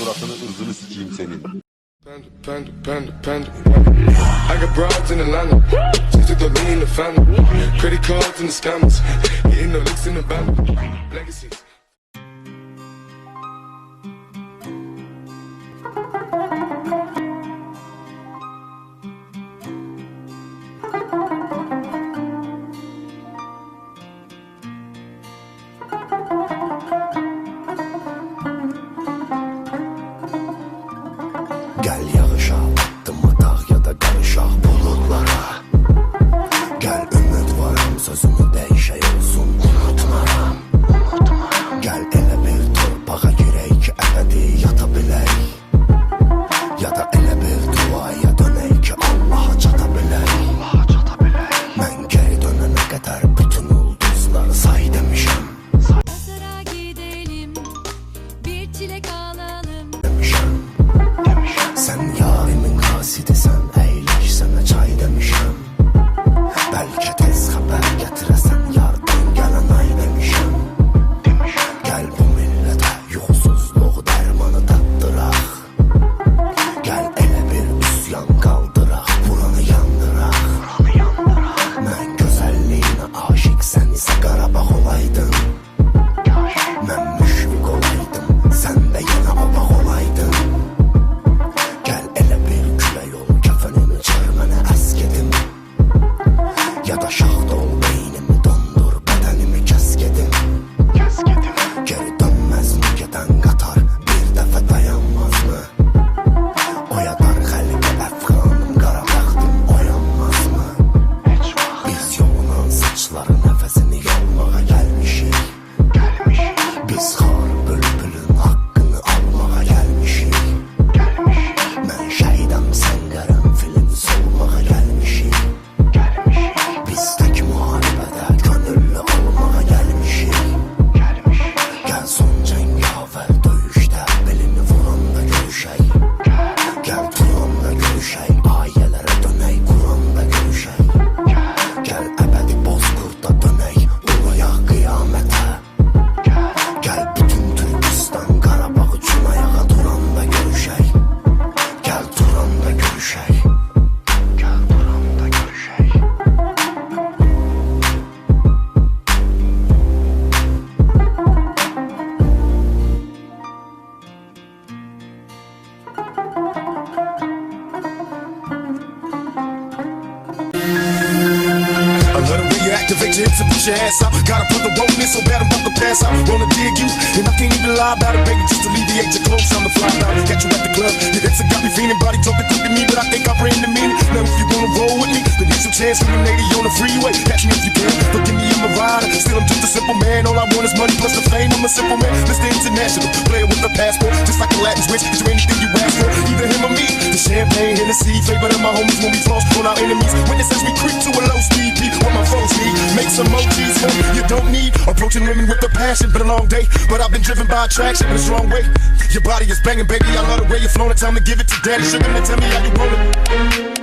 suratını ırzını sikeyim senin. Panda, panda, panda, panda. I got broads in Atlanta. Just to throw me in the family. Credit cards and the scammers. Getting no licks in the band. Legacies. Activate your hips and push your ass out. Gotta put the roll in so bad I'm about to pass out. Wanna dig you, and I can't even lie about it, baby. Just alleviate your clothes, I'm the fly out. Catch you at the club, your hips have got me feeling. Body talking quick to me, but I think I ran the meaning. Now if you wanna roll with me, then here's some chance from the lady on the freeway. Catch me if you can, but give me I'm a rider. Still I'm just a simple man. All I want is money plus the fame. I'm a simple man, Mr. International, player with a passport, just like a Latin switch. Do anything you ask for? Either him or me. The champagne, Hennessy, favorite of my homies when we floss on our enemies. Witnesses we creep to a low speed make some emojis for you don't need. Approaching women with a passion, been a long day, but I've been driven by attraction in a strong way. Your body is banging, baby. I love the way you're flowing. Time to give it to daddy. Sugar, man, tell me how you. Tell me, is it